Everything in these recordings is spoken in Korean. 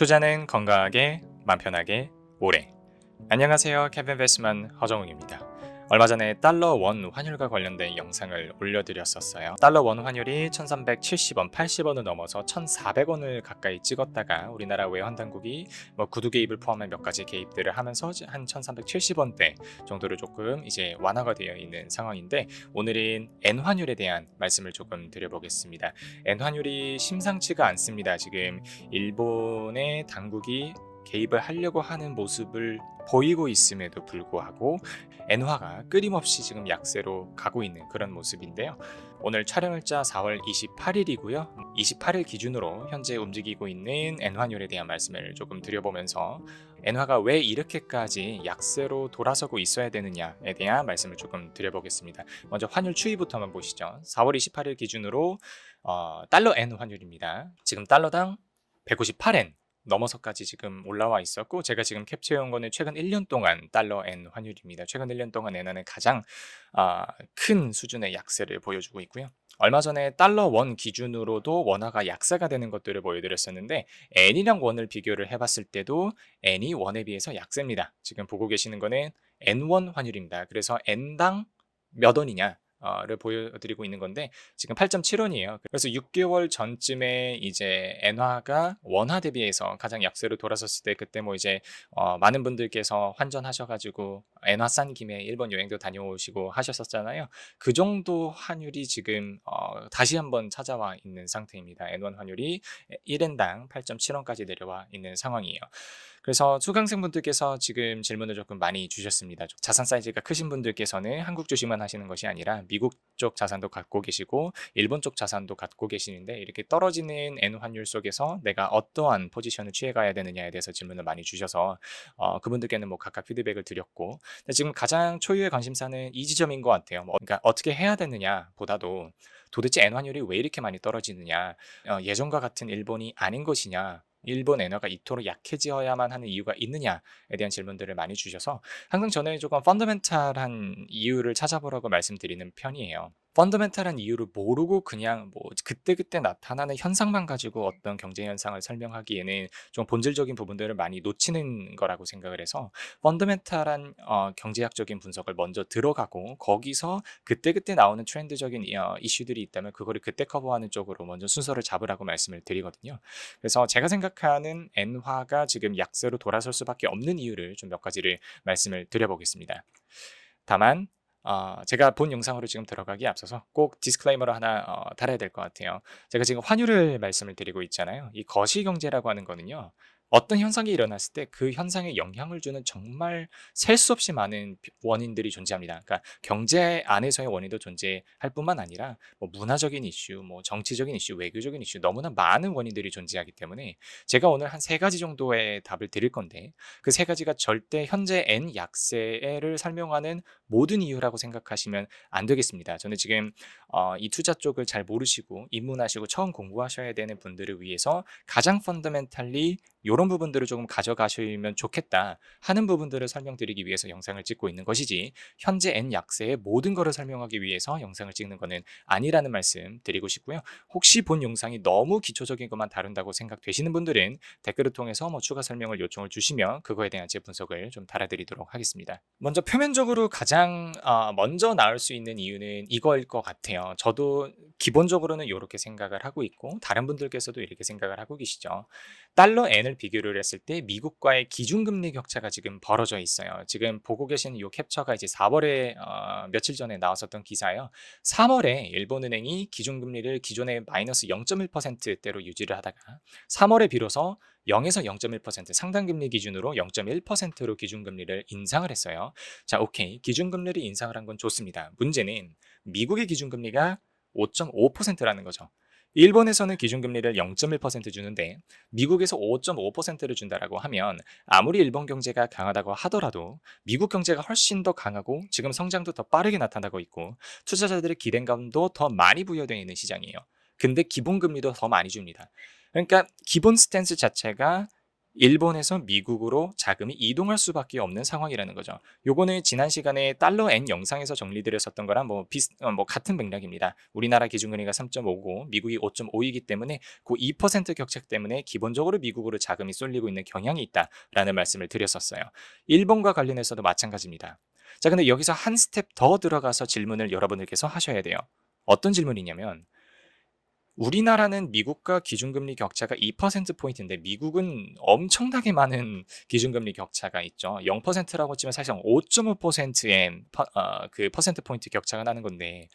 투자는 건강하게, 맘 편하게, 오래. 안녕하세요. 케빈 베스만 허정웅입니다. 얼마 전에 달러 원 환율과 관련된 영상을 올려드렸었어요. 달러 원 환율이 1370원, 80원을 넘어서 1400원을 가까이 찍었다가 우리나라 외환 당국이 뭐 구두 개입을 포함한 몇 가지 개입들을 하면서 한 1370원대 정도로 조금 이제 완화가 되어 있는 상황인데 오늘은 엔 환율에 대한 말씀을 조금 드려보겠습니다. 엔 환율이 심상치가 않습니다. 지금 일본의 당국이 개입을 하려고 하는 모습을 보이고 있음에도 불구하고 엔화가 끊임없이 지금 약세로 가고 있는 그런 모습인데요. 오늘 촬영일자 4월 28일이고요. 28일 기준으로 현재 움직이고 있는 엔화율에 대한 말씀을 조금 드려보면서 엔화가 왜 이렇게까지 약세로 돌아서고 있어야 되느냐에 대한 말씀을 조금 드려보겠습니다. 먼저 환율 추이부터 한번 보시죠. 4월 28일 기준으로 어, 달러 엔 환율입니다. 지금 달러당 158엔 넘어서까지 지금 올라와 있었고 제가 지금 캡처해온 거는 최근 1년 동안 달러 엔 환율입니다. 최근 1년 동안 엔화는 가장 아, 큰 수준의 약세를 보여주고 있고요. 얼마 전에 달러 원 기준으로도 원화가 약세가 되는 것들을 보여드렸었는데 엔이랑 원을 비교를 해봤을 때도 엔이 원에 비해서 약세입니다. 지금 보고 계시는 거는 엔원 환율입니다. 그래서 엔당 몇 원이냐 를 보여드리고 있는 건데 지금 8.7원이에요. 그래서 6개월 전쯤에 이제 엔화가 원화 대비해서 가장 약세로 돌아섰을 때 그때 뭐 이제 어 많은 분들께서 환전하셔가지고 엔화 싼 김에 일본 여행도 다녀오시고 하셨었잖아요. 그 정도 환율이 지금 어 다시 한번 찾아와 있는 상태입니다. 엔원 환율이 1엔당 8.7원까지 내려와 있는 상황이에요. 그래서 수강생분들께서 지금 질문을 조금 많이 주셨습니다. 자산 사이즈가 크신 분들께서는 한국 주식만 하시는 것이 아니라 미국 쪽 자산도 갖고 계시고 일본 쪽 자산도 갖고 계시는데 이렇게 떨어지는 엔 환율 속에서 내가 어떠한 포지션을 취해가야 되느냐에 대해서 질문을 많이 주셔서 어, 그분들께는 뭐 각각 피드백을 드렸고 근데 지금 가장 초유의 관심사는 이 지점인 것 같아요. 뭐, 그러니까 어떻게 해야 되느냐 보다도 도대체 엔 환율이 왜 이렇게 많이 떨어지느냐 어, 예전과 같은 일본이 아닌 것이냐 일본 엔화가 이토록 약해져야만 하는 이유가 있느냐에 대한 질문들을 많이 주셔서 항상 저는 조금 펀더멘탈한 이유를 찾아보라고 말씀드리는 편이에요. 펀더멘탈한 이유를 모르고 그냥 뭐 그때그때 나타나는 현상만 가지고 어떤 경제 현상을 설명하기에는 좀 본질적인 부분들을 많이 놓치는 거라고 생각을 해서 펀더멘탈한 어, 경제학적인 분석을 먼저 들어가고 거기서 그때그때 나오는 트렌드적인 어, 이슈들이 있다면 그거를 그때 커버하는 쪽으로 먼저 순서를 잡으라고 말씀을 드리거든요. 그래서 제가 생각하는 엔화가 지금 약세로 돌아설 수밖에 없는 이유를 좀 몇 가지를 말씀을 드려보겠습니다. 다만 어, 제가 본 영상으로 지금 들어가기 앞서서 꼭 디스클레이머를 하나 어, 달아야 될 것 같아요. 제가 지금 환율을 말씀을 드리고 있잖아요. 이 거시 경제라고 하는 거는요. 어떤 현상이 일어났을 때 그 현상에 영향을 주는 정말 셀 수 없이 많은 원인들이 존재합니다. 그러니까 경제 안에서의 원인도 존재할 뿐만 아니라 뭐 문화적인 이슈, 뭐 정치적인 이슈, 외교적인 이슈 너무나 많은 원인들이 존재하기 때문에 제가 오늘 한 세 가지 정도의 답을 드릴 건데 그 세 가지가 절대 현재 N 약세를 설명하는 모든 이유라고 생각하시면 안 되겠습니다. 저는 지금 어, 이 투자 쪽을 잘 모르시고 입문하시고 처음 공부하셔야 되는 분들을 위해서 가장 펀더멘탈리 이런 부분들을 조금 가져가시면 좋겠다 하는 부분들을 설명드리기 위해서 영상을 찍고 있는 것이지 현재 N 약세의 모든 것을 설명하기 위해서 영상을 찍는 것은 아니라는 말씀 드리고 싶고요. 혹시 본 영상이 너무 기초적인 것만 다룬다고 생각되시는 분들은 댓글을 통해서 뭐 추가 설명을 요청을 주시면 그거에 대한 제 분석을 좀 달아드리도록 하겠습니다. 먼저 표면적으로 가장 어, 먼저 나올 수 있는 이유는 이거일 것 같아요. 저도 기본적으로는 이렇게 생각을 하고 있고 다른 분들께서도 이렇게 생각을 하고 계시죠. 달러 N을 비교를 했을 때 미국과의 기준금리 격차가 지금 벌어져 있어요. 지금 보고 계신 이 캡처가 이제 4월에 어, 며칠 전에 나왔었던 기사예요. 3월에 일본은행이 기준금리를 기존의 마이너스 0.1%대로 유지를 하다가 3월에 비로소 0에서 0.1% 상당금리 기준으로 0.1%로 기준금리를 인상을 했어요. 자, 오케이. 기준금리를 인상을 한 건 좋습니다. 문제는 미국의 기준금리가 5.5%라는 거죠. 일본에서는 기준금리를 0.1% 주는데 미국에서 5.5%를 준다라고 하면 아무리 일본 경제가 강하다고 하더라도 미국 경제가 훨씬 더 강하고 지금 성장도 더 빠르게 나타나고 있고 투자자들의 기대감도 더 많이 부여되어 있는 시장이에요. 근데 기본금리도 더 많이 줍니다. 그러니까 기본 스탠스 자체가 일본에서 미국으로 자금이 이동할 수밖에 없는 상황이라는 거죠. 요거는 지난 시간에 달러 N 영상에서 정리드렸었던 거랑 뭐 비슷 어, 뭐 같은 맥락입니다. 우리나라 기준금리가 3.5고 미국이 5.5이기 때문에 그 2% 격차 때문에 기본적으로 미국으로 자금이 쏠리고 있는 경향이 있다라는 말씀을 드렸었어요. 일본과 관련해서도 마찬가지입니다. 자, 근데 여기서 한 스텝 더 들어가서 질문을 여러분들께서 하셔야 돼요. 어떤 질문이냐면 우리나라는 미국과 기준금리 격차가 2%포인트인데 미국은 엄청나게 많은 기준금리 격차가 있죠. 0%라고 치면 사실 5.5%의 어, 그 퍼센트 포인트 격차가 나는 건데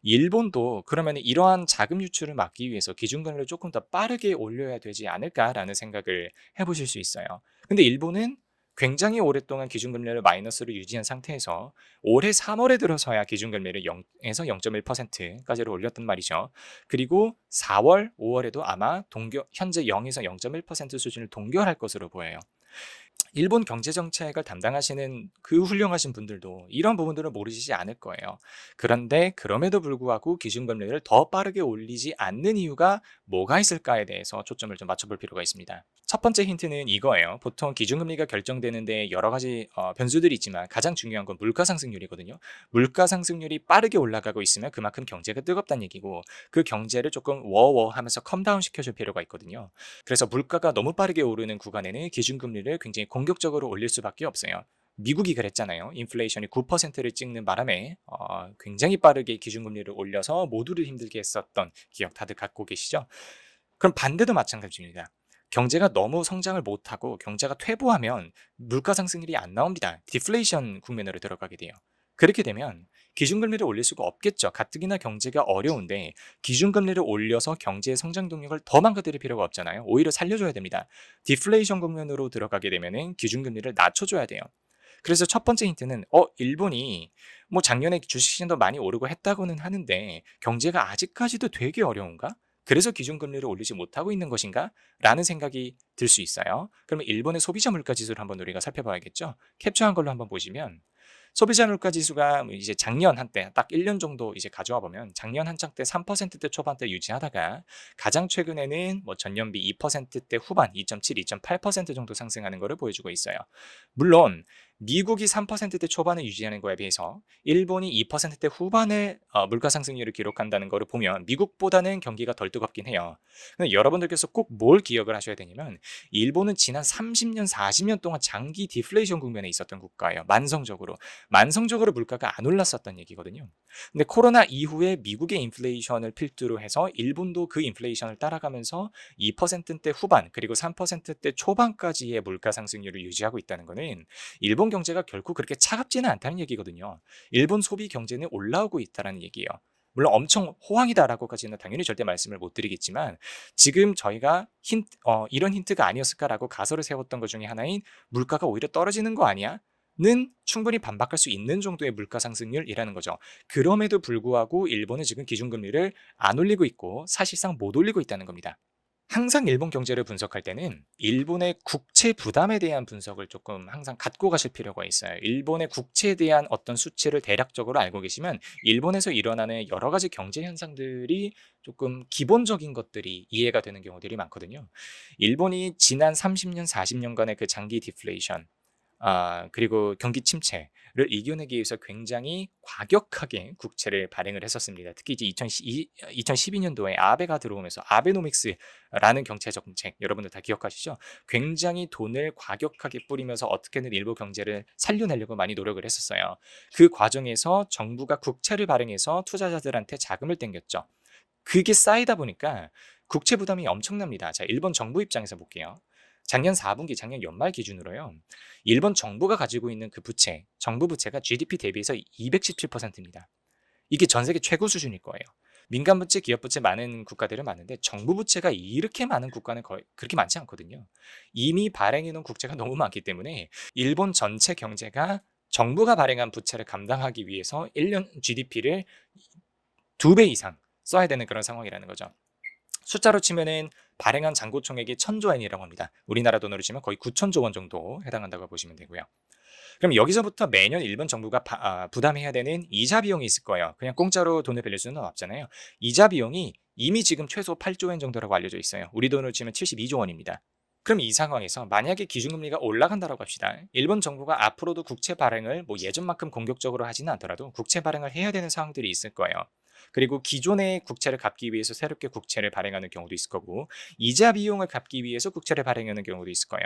일본도 그러면 이러한 자금 유출을 막기 위해서 기준금리를 조금 더 빠르게 올려야 되지 않을까라는 생각을 해보실 수 있어요. 근데 일본은 굉장히 오랫동안 기준금리를 마이너스로 유지한 상태에서 올해 3월에 들어서야 기준금리를 0에서 0.1%까지로 올렸단 말이죠. 그리고 4월, 5월에도 아마 동결, 현재 0에서 0.1% 수준을 동결할 것으로 보여요. 일본 경제 정책을 담당하시는 그 훌륭하신 분들도 이런 부분들을 모르시지 않을 거예요. 그런데 그럼에도 불구하고 기준금리를 더 빠르게 올리지 않는 이유가 뭐가 있을까에 대해서 초점을 좀 맞춰볼 필요가 있습니다. 첫 번째 힌트는 이거예요. 보통 기준금리가 결정되는데 여러 가지 어, 변수들이 있지만 가장 중요한 건 물가 상승률이거든요. 물가 상승률이 빠르게 올라가고 있으면 그만큼 경제가 뜨겁다는 얘기고 그 경제를 조금 워워 하면서 컴다운 시켜줄 필요가 있거든요. 그래서 물가가 너무 빠르게 오르는 구간에는 기준금리를 굉장히 공 격적으로 올릴 수밖에 없어요. 미국이 그랬잖아요. 인플레이션이 9%를 찍는 바람에 어, 굉장히 빠르게 기준금리를 올려서 모두를 힘들게 했었던 기억 다들 갖고 계시죠? 그럼 반대도 마찬가지입니다. 경제가 너무 성장을 못하고 경제가 퇴보하면 물가 상승률이 안 나옵니다. 디플레이션 국면으로 들어가게 돼요. 그렇게 되면 기준금리를 올릴 수가 없겠죠. 가뜩이나 경제가 어려운데 기준금리를 올려서 경제의 성장 동력을 더 망가뜨릴 필요가 없잖아요. 오히려 살려줘야 됩니다. 디플레이션 국면으로 들어가게 되면 기준금리를 낮춰줘야 돼요. 그래서 첫 번째 힌트는 어 일본이 뭐 작년에 주식시장도 많이 오르고 했다고는 하는데 경제가 아직까지도 되게 어려운가? 그래서 기준금리를 올리지 못하고 있는 것인가? 라는 생각이 들 수 있어요. 그러면 일본의 소비자 물가 지수를 한번 우리가 살펴봐야겠죠. 캡처한 걸로 한번 보시면 소비자 물가 지수가 뭐 이제 작년 한때 딱 1년 정도 이제 가져와 보면 작년 한창 때 3%대 초반대 유지하다가 가장 최근에는 뭐 전년비 2%대 후반 2.7, 2.8% 정도 상승하는 것을 보여주고 있어요. 물론 미국이 3%대 초반을 유지하는 거에 비해서 일본이 2%대 후반의 어, 물가 상승률을 기록한다는 것을 보면 미국보다는 경기가 덜 뜨겁긴 해요. 여러분들께서 꼭 뭘 기억을 하셔야 되냐면 일본은 지난 30년, 40년 동안 장기 디플레이션 국면에 있었던 국가예요. 만성적으로. 만성적으로 물가가 안 올랐었던 얘기거든요. 근데 코로나 이후에 미국의 인플레이션을 필두로 해서 일본도 그 인플레이션을 따라가면서 2%대 후반 그리고 3%대 초반까지의 물가 상승률을 유지하고 있다는 것은 일본 경제가 결코 그렇게 차갑지는 않다는 얘기거든요. 일본 소비 경제는 올라오고 있다는 얘기예요. 물론 엄청 호황이다라고까지는 당연히 절대 말씀을 못 드리겠지만 지금 저희가 힌 어, 이런 힌트가 아니었을까라고 가설을 세웠던 것 중에 하나인 물가가 오히려 떨어지는 거 아니야? 는 충분히 반박할 수 있는 정도의 물가 상승률이라는 거죠. 그럼에도 불구하고 일본은 지금 기준금리를 안 올리고 있고 사실상 못 올리고 있다는 겁니다. 항상 일본 경제를 분석할 때는 일본의 국채 부담에 대한 분석을 조금 항상 갖고 가실 필요가 있어요. 일본의 국채에 대한 어떤 수치를 대략적으로 알고 계시면 일본에서 일어나는 여러 가지 경제 현상들이 조금 기본적인 것들이 이해가 되는 경우들이 많거든요. 일본이 지난 30년, 40년간의 그 장기 디플레이션, 아, 그리고 경기 침체를 이겨내기 위해서 굉장히 과격하게 국채를 발행을 했었습니다. 특히 이제 2012, 년도에 아베가 들어오면서 아베노믹스라는 경제 정책 여러분들 다 기억하시죠? 굉장히 돈을 과격하게 뿌리면서 어떻게든 일부 경제를 살려내려고 많이 노력을 했었어요. 그 과정에서 정부가 국채를 발행해서 투자자들한테 자금을 땡겼죠. 그게 쌓이다 보니까 국채 부담이 엄청납니다. 자, 일본 정부 입장에서 볼게요. 작년 4분기, 작년 연말 기준으로요. 일본 정부가 가지고 있는 그 부채, 정부 부채가 GDP 대비해서 217%입니다. 이게 전 세계 최고 수준일 거예요. 민간 부채, 기업 부채 많은 국가들은 많은데 정부 부채가 이렇게 많은 국가는 거의 그렇게 많지 않거든요. 이미 발행해 놓은 국채가 너무 많기 때문에 일본 전체 경제가 정부가 발행한 부채를 감당하기 위해서 1년 GDP를 두 배 이상 써야 되는 그런 상황이라는 거죠. 숫자로 치면은 발행한 잔고 총액이 천조 엔이라고 합니다. 우리나라 돈으로 치면 거의 9천조 원 정도 해당한다고 보시면 되고요. 그럼 여기서부터 매년 일본 정부가 바, 아, 부담해야 되는 이자 비용이 있을 거예요. 그냥 공짜로 돈을 빌릴 수는 없잖아요. 이자 비용이 이미 지금 최소 8조 엔 정도라고 알려져 있어요. 우리 돈으로 치면 72조 원입니다. 그럼 이 상황에서 만약에 기준금리가 올라간다라고 합시다. 일본 정부가 앞으로도 국채 발행을 뭐 예전만큼 공격적으로 하지는 않더라도 국채 발행을 해야 되는 상황들이 있을 거예요. 그리고 기존의 국채를 갚기 위해서 새롭게 국채를 발행하는 경우도 있을 거고 이자 비용을 갚기 위해서 국채를 발행하는 경우도 있을 거예요.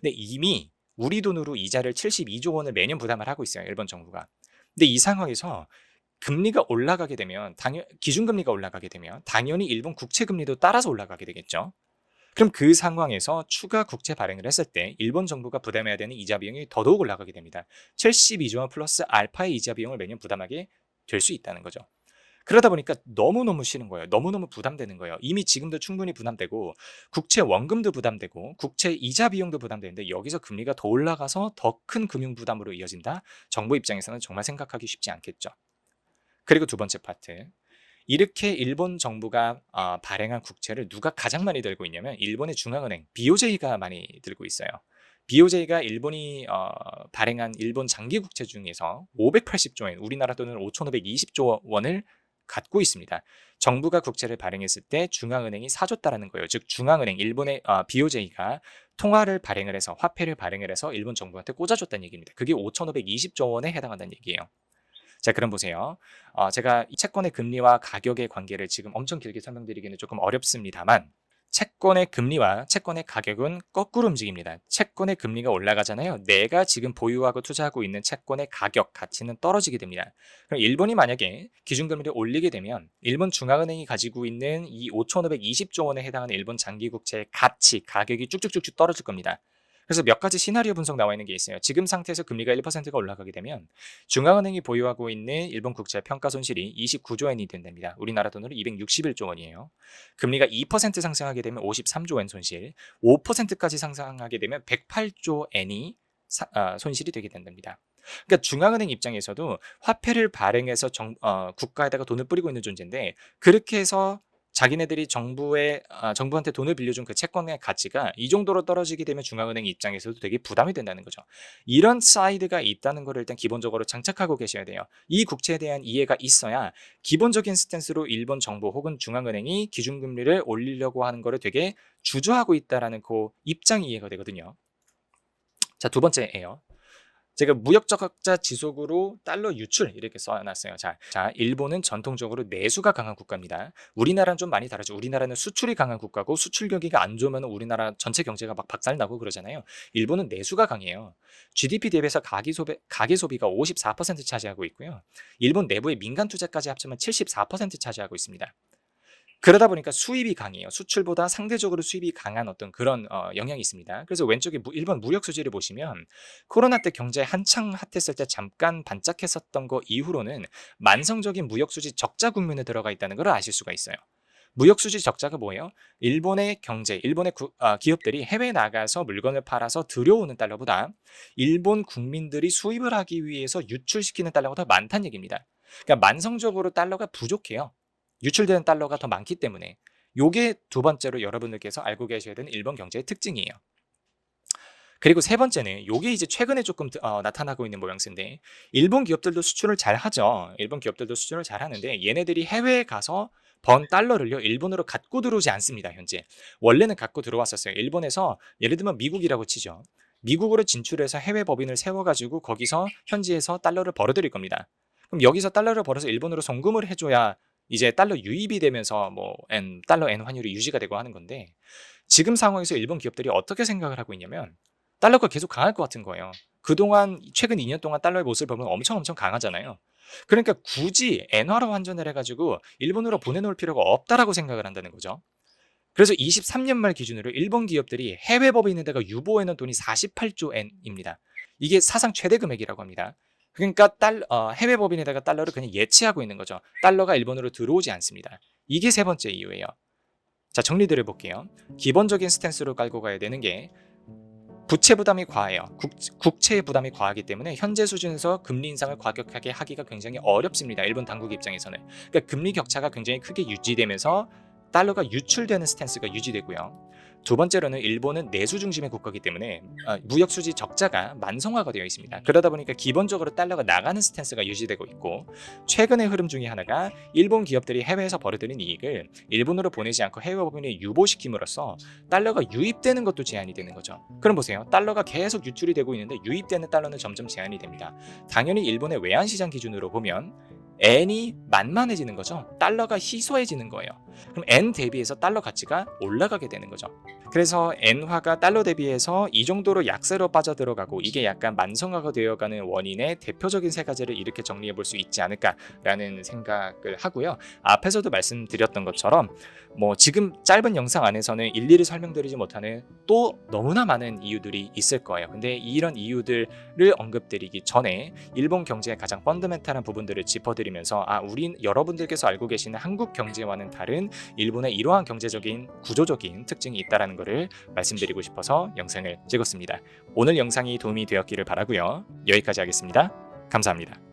근데 이미 우리 돈으로 이자를 72조 원을 매년 부담을 하고 있어요. 일본 정부가. 근데 이 상황에서 금리가 올라가게 되면 당연 기준금리가 올라가게 되면 당연히 일본 국채 금리도 따라서 올라가게 되겠죠. 그럼 그 상황에서 추가 국채 발행을 했을 때 일본 정부가 부담해야 되는 이자 비용이 더더욱 올라가게 됩니다. 72조 원 플러스 알파의 이자 비용을 매년 부담하게 될 수 있다는 거죠. 그러다 보니까 너무너무 싫은 거예요. 너무너무 부담되는 거예요. 이미 지금도 충분히 부담되고 국채 원금도 부담되고 국채 이자 비용도 부담되는데 여기서 금리가 더 올라가서 더 큰 금융 부담으로 이어진다? 정부 입장에서는 정말 생각하기 쉽지 않겠죠. 그리고 두 번째 파트. 이렇게 일본 정부가 어, 발행한 국채를 누가 가장 많이 들고 있냐면 일본의 중앙은행 BOJ가 많이 들고 있어요. BOJ가 일본이 어, 발행한 일본 장기 국채 중에서 580조 엔, 우리나라 돈은 5,520조 원을 갖고 있습니다. 정부가 국채를 발행했을 때 중앙은행이 사줬다라는 거예요. 즉 중앙은행 일본의 어, BOJ가 통화를 발행을 해서 화폐를 발행을 해서 일본 정부한테 꽂아줬다는 얘기입니다. 그게 5,520조 원에 해당한다는 얘기예요. 자, 그럼 보세요. 어, 제가 이 채권의 금리와 가격의 관계를 지금 엄청 길게 설명드리기는 조금 어렵습니다만 채권의 금리와 채권의 가격은 거꾸로 움직입니다. 채권의 금리가 올라가잖아요. 내가 지금 보유하고 투자하고 있는 채권의 가격, 가치는 떨어지게 됩니다. 그럼 일본이 만약에 기준금리를 올리게 되면 일본 중앙은행이 가지고 있는 이 5,520조 원에 해당하는 일본 장기국채의 가치, 가격이 쭉쭉쭉쭉 떨어질 겁니다. 그래서 몇 가지 시나리오 분석 나와 있는 게 있어요. 지금 상태에서 금리가 1%가 올라가게 되면 중앙은행이 보유하고 있는 일본 국채 평가 손실이 29조 엔이 된답니다. 우리나라 돈으로 261조 원이에요. 금리가 2% 상승하게 되면 53조 엔 손실, 5%까지 상승하게 되면 108조 엔이 사, 아, 손실이 되게 된답니다. 그러니까 중앙은행 입장에서도 화폐를 발행해서 정, 어, 국가에다가 돈을 뿌리고 있는 존재인데 그렇게 해서 자기네들이 정부에 아, 정부한테 돈을 빌려준 그 채권의 가치가 이 정도로 떨어지게 되면 중앙은행 입장에서도 되게 부담이 된다는 거죠. 이런 사이드가 있다는 것을 일단 기본적으로 장착하고 계셔야 돼요. 이 국채에 대한 이해가 있어야 기본적인 스탠스로 일본 정부 혹은 중앙은행이 기준금리를 올리려고 하는 것을 되게 주저하고 있다라는 그 입장이 이해가 되거든요. 자, 두 번째예요. 제가 무역적자 지속으로 달러 유출 이렇게 써놨어요. 자, 자, 일본은 전통적으로 내수가 강한 국가입니다. 우리나라는 좀 많이 다르죠. 우리나라는 수출이 강한 국가고 수출 경기가 안 좋으면 우리나라 전체 경제가 막 박살나고 그러잖아요. 일본은 내수가 강해요. GDP 대비해서 가계 소비, 가계 소비가 54% 차지하고 있고요. 일본 내부의 민간 투자까지 합치면 74% 차지하고 있습니다. 그러다 보니까 수입이 강해요. 수출보다 상대적으로 수입이 강한 어떤 그런 어, 영향이 있습니다. 그래서 왼쪽에 무, 일본 무역 수지를 보시면 코로나 때 경제 한창 핫했을 때 잠깐 반짝했었던 거 이후로는 만성적인 무역 수지 적자 국면에 들어가 있다는 걸 아실 수가 있어요. 무역 수지 적자가 뭐예요? 일본의 경제, 일본의 구, 어, 기업들이 해외 나가서 물건을 팔아서 들여오는 달러보다 일본 국민들이 수입을 하기 위해서 유출시키는 달러가 더 많다는 얘기입니다. 그러니까 만성적으로 달러가 부족해요. 유출되는 달러가 더 많기 때문에 요게 두 번째로 여러분들께서 알고 계셔야 되는 일본 경제의 특징이에요. 그리고 세 번째는 요게 이제 최근에 조금 어, 나타나고 있는 모양새인데 일본 기업들도 수출을 잘 하죠. 일본 기업들도 수출을 잘 하는데 얘네들이 해외에 가서 번 달러를요 일본으로 갖고 들어오지 않습니다. 현재 원래는 갖고 들어왔었어요. 일본에서 예를 들면 미국이라고 치죠. 미국으로 진출해서 해외 법인을 세워가지고 거기서 현지에서 달러를 벌어들일 겁니다. 그럼 여기서 달러를 벌어서 일본으로 송금을 해줘야 이제 달러 유입이 되면서 뭐 N, 달러 N 환율이 유지가 되고 하는 건데 지금 상황에서 일본 기업들이 어떻게 생각을 하고 있냐면 달러가 계속 강할 것 같은 거예요. 그동안 최근 2년 동안 달러의 모습을 보면 엄청 엄청 강하잖아요. 그러니까 굳이 엔화로 환전을 해가지고 일본으로 보내놓을 필요가 없다라고 생각을 한다는 거죠. 그래서 23년 말 기준으로 일본 기업들이 해외 법인에다가 유보해놓은 돈이 48조 엔입니다. 이게 사상 최대 금액이라고 합니다. 그러니까 달, 어, 해외 법인에다가 달러를 그냥 예치하고 있는 거죠. 달러가 일본으로 들어오지 않습니다. 이게 세 번째 이유예요. 자, 정리드려 볼게요. 기본적인 스탠스로 깔고 가야 되는 게 부채 부담이 과해요. 국, 채의 부담이 과하기 때문에 현재 수준에서 금리 인상을 과격하게 하기가 굉장히 어렵습니다. 일본 당국 입장에서는. 그러니까 금리 격차가 굉장히 크게 유지되면서 달러가 유출되는 스탠스가 유지되고요. 두 번째로는 일본은 내수 중심의 국가이기 때문에 어, 무역 수지 적자가 만성화가 되어 있습니다. 그러다 보니까 기본적으로 달러가 나가는 스탠스가 유지되고 있고 최근의 흐름 중에 하나가 일본 기업들이 해외에서 벌어들인 이익을 일본으로 보내지 않고 해외 법인에 유보시킴으로써 달러가 유입되는 것도 제한이 되는 거죠. 그럼 보세요. 달러가 계속 유출이 되고 있는데 유입되는 달러는 점점 제한이 됩니다. 당연히 일본의 외환 시장 기준으로 보면 엔이 만만해지는 거죠. 달러가 희소해지는 거예요. 그럼 엔 대비해서 달러 가치가 올라가게 되는 거죠. 그래서 엔화가 달러 대비해서 이 정도로 약세로 빠져들어가고 이게 약간 만성화가 되어가는 원인의 대표적인 세 가지를 이렇게 정리해 볼 수 있지 않을까라는 생각을 하고요. 앞에서도 말씀드렸던 것처럼 뭐 지금 짧은 영상 안에서는 일일이 설명드리지 못하는 또 너무나 많은 이유들이 있을 거예요. 근데 이런 이유들을 언급드리기 전에 일본 경제의 가장 펀더멘탈한 부분들을 짚어드리 면서 아 우리 여러분들께서 알고 계시는 한국 경제와는 다른 일본의 이러한 경제적인 구조적인 특징이 있다라는 것을 말씀드리고 싶어서 영상을 찍었습니다. 오늘 영상이 도움이 되었기를 바라고요. 여기까지 하겠습니다. 감사합니다.